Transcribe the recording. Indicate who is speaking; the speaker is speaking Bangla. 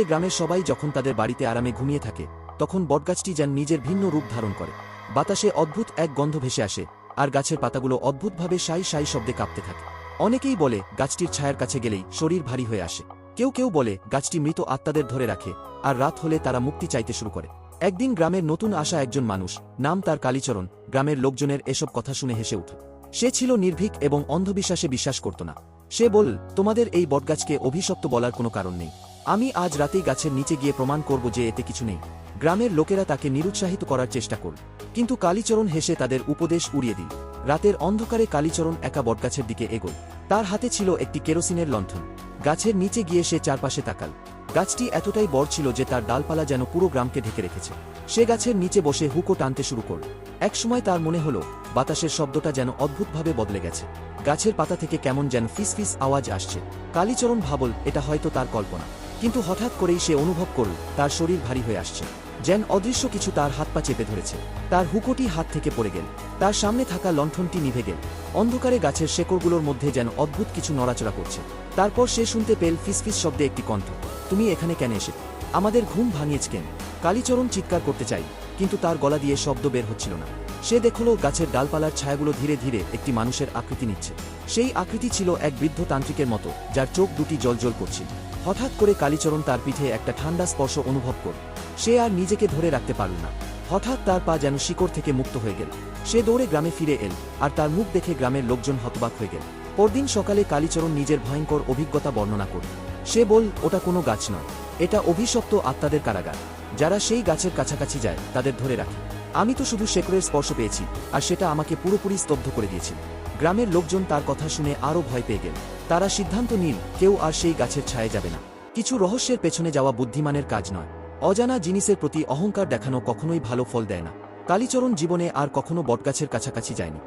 Speaker 1: রাতে গ্রামের সবাই যখন তাদের বাড়িতে আরামে ঘুমিয়ে থাকে, তখন বটগাছটি যেন নিজের ভিন্ন রূপ ধারণ করে। বাতাসে অদ্ভুত এক গন্ধ ভেসে আসে, আর গাছের পাতাগুলো অদ্ভুতভাবে সাই সাই শব্দে কাঁপতে থাকে। অনেকেই বলে, গাছটির ছায়ার কাছে গেলেই শরীর ভারী হয়ে আসে। কেউ কেউ বলে, গাছটি মৃত আত্মাদের ধরে রাখে, আর রাত হলে তারা মুক্তি চাইতে শুরু করে। একদিন গ্রামের নতুন আসা একজন মানুষ, নাম তার কালীচরণ, গ্রামের লোকজনের এসব কথা শুনে হেসে উঠল। সে ছিল নির্ভীক এবং অন্ধবিশ্বাসে বিশ্বাস করত না। সে বল তোমাদের এই বটগাছকে অভিশপ্ত বলার কোনো কারণ নেই। আমি আজ রাতেই গাছের নিচে গিয়ে প্রমাণ করব যে এতে কিছু নেই। গ্রামের লোকেরা তাকে নিরুৎসাহিত করার চেষ্টা করল। কিন্তু কালীচরণ হেসে তাদের উপদেশ উড়িয়ে দিল। রাতের অন্ধকারে কালীচরণ একা বটগাছের দিকে এগোল তার হাতে ছিল একটি কেরোসিনের লণ্ঠন। গাছের নিচে গিয়ে সে চারপাশে তাকাল। গাছটি এতটাই বড় ছিল যে তার ডালপালা যেন পুরো গ্রামকে ঢেকে রেখেছে। সে গাছের নিচে বসে হুকো টানতে শুরু করল। একসময় তার মনে হলো, বাতাসের শব্দটা যেন অদ্ভুতভাবে বদলে গেছে। গাছের পাতা থেকে কেমন যেন ফিস ফিস আওয়াজ আসছে। কালীচরণ ভাবল, এটা হয়তো তার কল্পনা। কিন্তু হঠাৎ করেই সে অনুভব করল, তার শরীর ভারী হয়ে আসছে। যেন অদৃশ্য কিছু তার হাত পা চেপে ধরেছে। তার হুকোটি হাত থেকে পড়ে গেল। তার সামনে থাকা লণ্ঠনটি নিভে গেল। অন্ধকারে গাছের শেকড়গুলোর মধ্যে যেন অদ্ভুত কিছু নড়াচড়া করছে। তারপর সে শুনতে পেল ফিসফিস শব্দে একটি কণ্ঠ। তুমি এখানে কেন এসে? আমাদের ঘুম ভাঙিয়েছ কেন? কালীচরণ চিৎকার করতে চাই, কিন্তু তার গলা দিয়ে শব্দ বের হচ্ছিল না। সে দেখল গাছের ডালপালার ছায়াগুলো ধীরে ধীরে একটি মানুষের আকৃতি নিচ্ছে। সেই আকৃতি ছিল এক বৃদ্ধ তান্ত্রিকের মতো, যার চোখ দুটি জলজল করছিল। হঠাৎ করে কালীচরণ তার পিঠে একটা ঠান্ডা স্পর্শ অনুভব করল সে আর নিজেকে ধরে রাখতে পারল না। হঠাৎ তার পা যেন শিকড় থেকে মুক্ত হয়ে গেল। সে দৌড়ে গ্রামে ফিরে এল আর তার মুখ দেখে গ্রামের লোকজন হতবাক হয়ে গেল। পরদিন সকালে কালীচরণ নিজের ভয়ঙ্কর অভিজ্ঞতা বর্ণনা করল সে বল, ওটা কোনো গাছ নয়। এটা অভিশপ্ত আত্মাদের কারাগার। যারা সেই গাছের কাছাকাছি যায়, তাদের ধরে রাখে। আমি তো শুধু শেকড়ের স্পর্শ পেয়েছি, আর সেটা আমাকে পুরোপুরি স্তব্ধ করে দিয়েছিল। গ্রামের লোকজন তার কথা শুনে আরও ভয় পেয়ে গেল। তারা সিদ্ধান্ত নিন, কেউ আর সেই গাছের ছায়ে যাবে না। কিছু রহস্যের পেছনে যাওয়া বুদ্ধিমানের কাজ নয়। অজানা জিনিসের প্রতি অহংকার দেখানো কখনোই ভালো ফল দেয় না। কালীচরণ জীবনে আর কখনো বটগাছের কাছাকাছি যায়নি।